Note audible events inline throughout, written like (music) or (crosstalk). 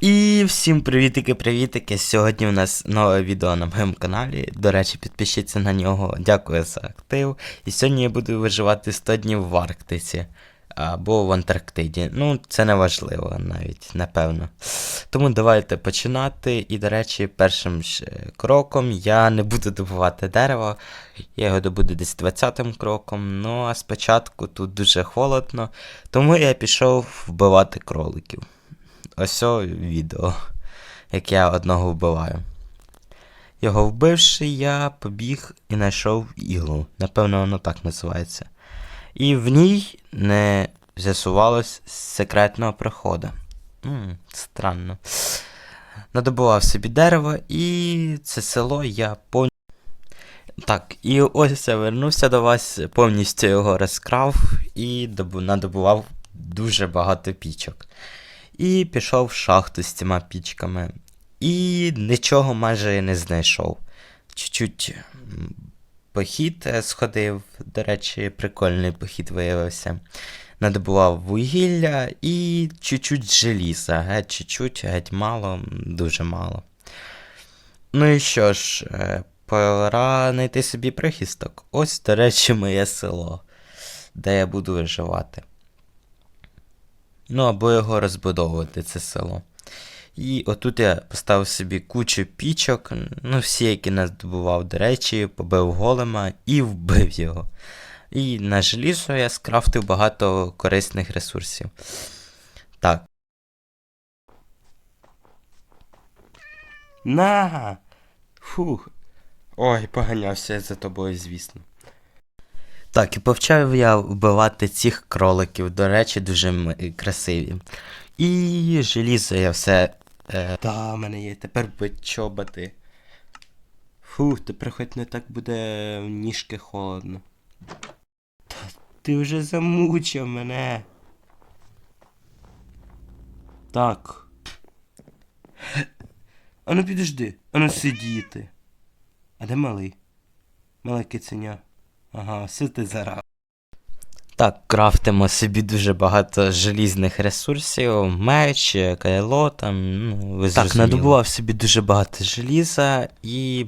І всім привітики-привітики. Сьогодні у нас нове відео на моєму каналі. До речі, підпишіться на нього. Дякую за актив. І сьогодні я буду виживати 100 днів в Арктиці або в Антарктиді. Ну, це не важливо навіть, напевно. Тому давайте починати. І, до речі, першим е, кроком я не буду добувати дерево. Я його добуду десь 20-м кроком. Ну а спочатку тут дуже холодно, тому я пішов вбивати кроликів. Ось відео, як я одного вбиваю. Його вбивши, я побіг і знайшов іглу. Напевно, воно так називається. І в ній не з'ясувалось секретного проходу. М, странно. Надобував собі дерево, і це село я повністю. Так, і ось я вернувся до вас, повністю його розкрав і надобував дуже багато пічок. І пішов в шахту з цими пічками. І нічого майже не знайшов. Чуть-чуть похід е, сходив, до речі, прикольний похід виявився. Надобував вугілля і чуть-чуть желіза. Геть чуть-чуть, геть мало, дуже мало. Ну і що ж, е, пора знайти собі прихисток. Ось, до речі, моє село, де я буду виживати. Ну, або його розбудовувати, це село. І отут я поставив собі кучу пічок, ну всі, які нас добував, до речі, побив голема і вбив його. І на желізо я скрафтив багато корисних ресурсів. Так. На! Фух. Ой, поганявся я за тобою, звісно. Так, і почав я вбивати цих кроликів, до речі, дуже красиві. І желізо я все. Е, та, в мене є тепер чоботи. Фух, тепер хоч не так буде в ніжки холодно. Та ти вже замучив мене. Так. Ану підожди, ану сидіти. А де малий? Мале киценя. Ага, все ти зараз. Так, крафтимо собі дуже багато желізних ресурсів, меч, кайло, там, ну, ви Так, надобував собі дуже багато желіза і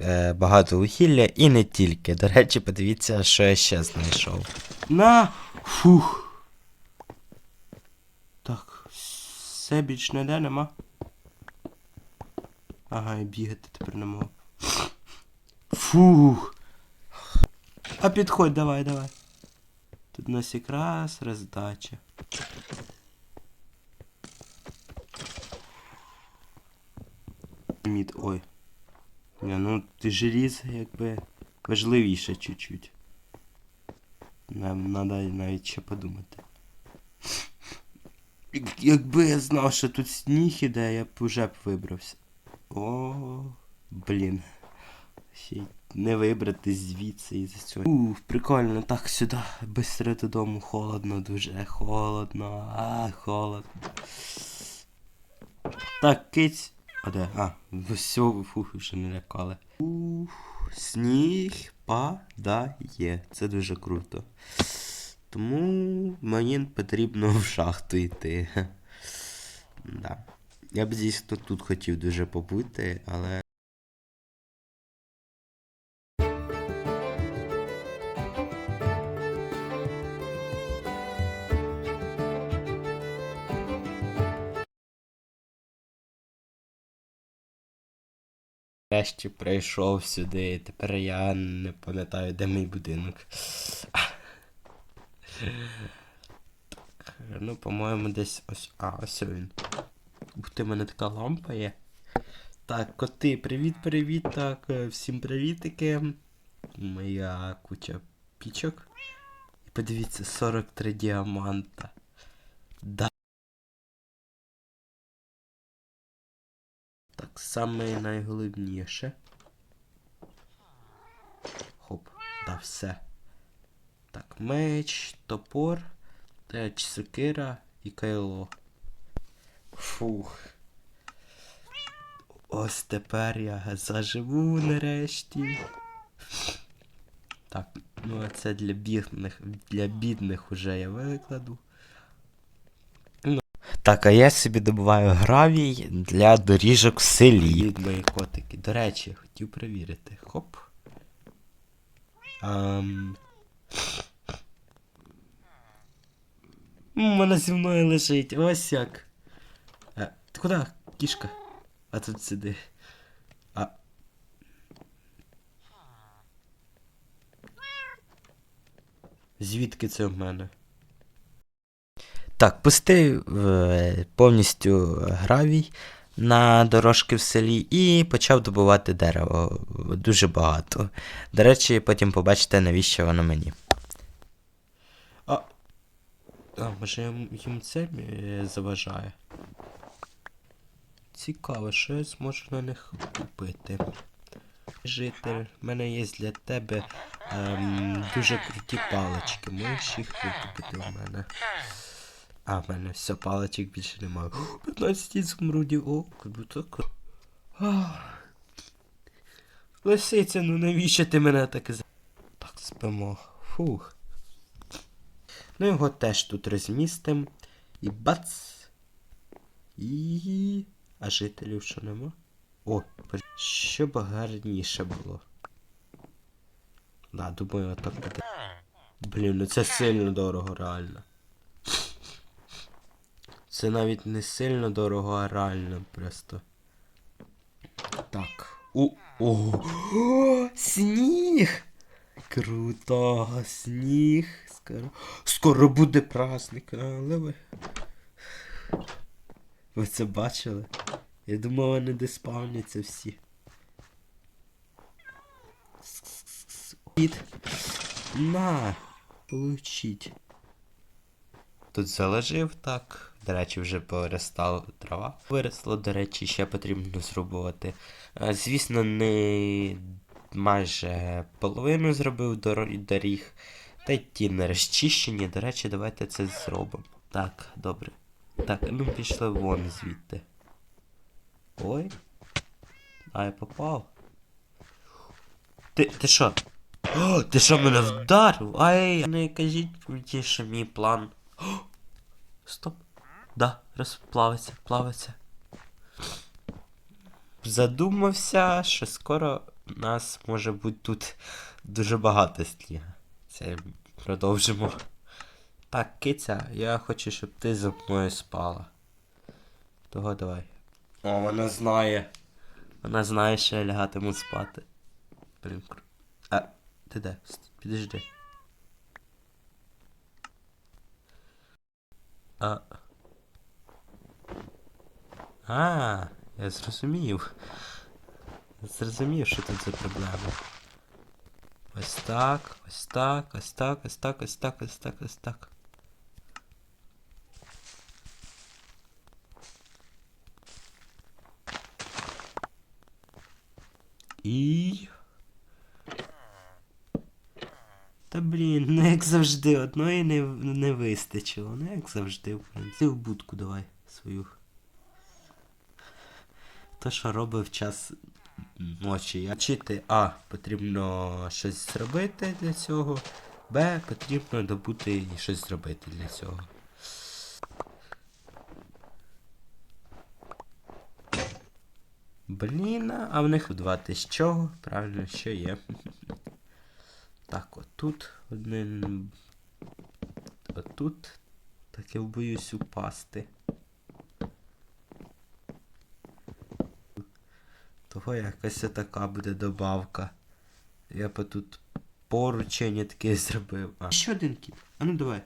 е, багато вугілля, і не тільки. До речі, подивіться, що я ще знайшов. На! Фух. Так, все більш не де нема. Ага, і бігати тепер не можу. Фух. А підходь, давай, давай. Тут у нас якраз роздача. Мід, ой. Не, ну ти желіз якби важливіше чуть-чуть. Нам треба навіть ще подумати. Якби я знав, що тут сніг іде, я б уже б вибрався. О, блін. Не вибрати звідси із цього. Ух, прикольно, так сюди. Бистро додому, холодно, дуже холодно. А, холодно. Так, киць. А де? А, все, фух, вже не лякали. Ух, сніг падає. Це дуже круто. Тому мені потрібно в шахту йти. (laughs) Да. Я б дійсно тут хотів дуже побути, але. Нарешті прийшов сюди, тепер я не пам'ятаю, де мій будинок. Так, ну, по-моєму, десь ось. А, ось він. Ух ти, в мене така лампа є. Так, коти, привіт-привіт, так, е, всім привітики. Моя куча пічок. І подивіться, 43 діаманта. Да. Саме найголовніше. Хоп, да, все. Так, меч, топор, теч, сокира і кайло. Фух. Ось тепер я заживу нарешті. Так, ну а це для бідних, для бідних уже я викладу. Так, а я собі добуваю гравій для доріжок в селі. Мої котики. До речі, хотів перевірити. Хоп. Ам... Вона зі мною лежить. Ось як. А, ти куди, кішка? А тут сиди. А. Звідки це в мене? Так, пустив е, повністю гравій на дорожки в селі і почав добувати дерево. Дуже багато. До речі, потім побачите, навіщо воно мені. А. А, може їм це е, заважає? Цікаво, що я зможу на них купити. Житель, в мене є для тебе ем, дуже круті палички. Можеш їх викупити у мене. А, в мене все, паличок більше немає. 15 ізумрудів, о, круто. круто. Лисиця, ну навіщо ти мене так за... Так, спимо. Фух. Ну його теж тут розмістим. І бац. І. А жителів що нема? О, пер- щоб гарніше було. Да, думаю, отак буде. Блін, ну це сильно дорого, реально. Це навіть не сильно дорого, а реально просто. Так. У. О, о, сніг! Круто, сніг. Скоро. Скоро буде праздник, але ви. Ви це бачили? Я думав, вони де спавняться всі. На, получіть. Тут заложив так. До речі, вже повиростала трава. Виросло, до речі, ще потрібно зробити. Е, Звісно, не майже половину зробив доріг. Та й ті не розчищені. До речі, давайте це зробимо. Так, добре. Так, ну пішли вон звідти. Ой. А я попав. Ти, ти що? О, ти що мене вдарив? Ай, не кажіть що мій план. О, стоп. Да, розплавиться, плавиться. Задумався, що скоро у нас може бути тут дуже багато снігу. Це продовжимо. Так, киця, я хочу, щоб ти за мною спала. Того давай. О, вона знає. Вона знає, що я лягатиму спати. Блін, кру... А, ти де? Підожди. А. А, я зрозумів. Зрозумів, що тут за проблема. Ось так, ось так, ось так, ось так, ось так, ось так, ось так. І. Та блін, ну як завжди, одної не, не вистачило. Ну як завжди, в принципі. В будку давай свою. То, що робив час ночі. Вчити А. Потрібно щось зробити для цього. Б. Потрібно добути і щось зробити для цього. Блін, а в них будувати з чого? Правильно, що є. Так, отут один. Отут. Так я боюсь упасти. Того якась така буде добавка. Я би тут поручення таке зробив. А. Ще один кіт. А ну давай.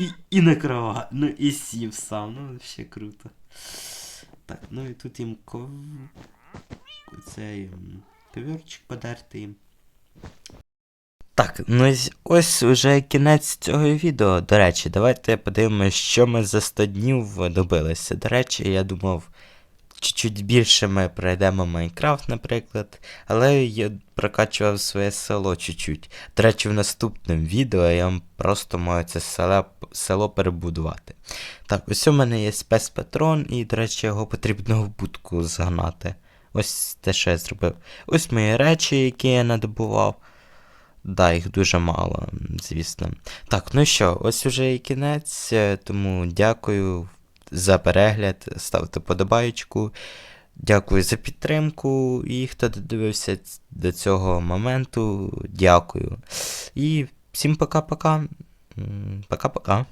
І, і на кровать. Ну і сів сам. Ну ще круто. Так, ну і тут їм ков... цей ковірчик подерти їм. Так, ну ось уже кінець цього відео. До речі, давайте подивимося, що ми за 100 днів добилися. До речі, я думав, чуть-чуть більше ми пройдемо Майнкрафт, наприклад, але я прокачував своє село чуть-чуть. До речі, в наступному відео я вам просто маю це село, село перебудувати. Так, ось у мене є спецпатрон, і, до речі, його потрібно в будку загнати. Ось те, що я зробив. Ось мої речі, які я надобував. Да, їх дуже мало, звісно. Так, ну що, ось уже і кінець, е, тому дякую за перегляд, ставте подобаєчку. Дякую за підтримку. І хто додивився до цього моменту, дякую. І всім пока-пока. Пока-пока.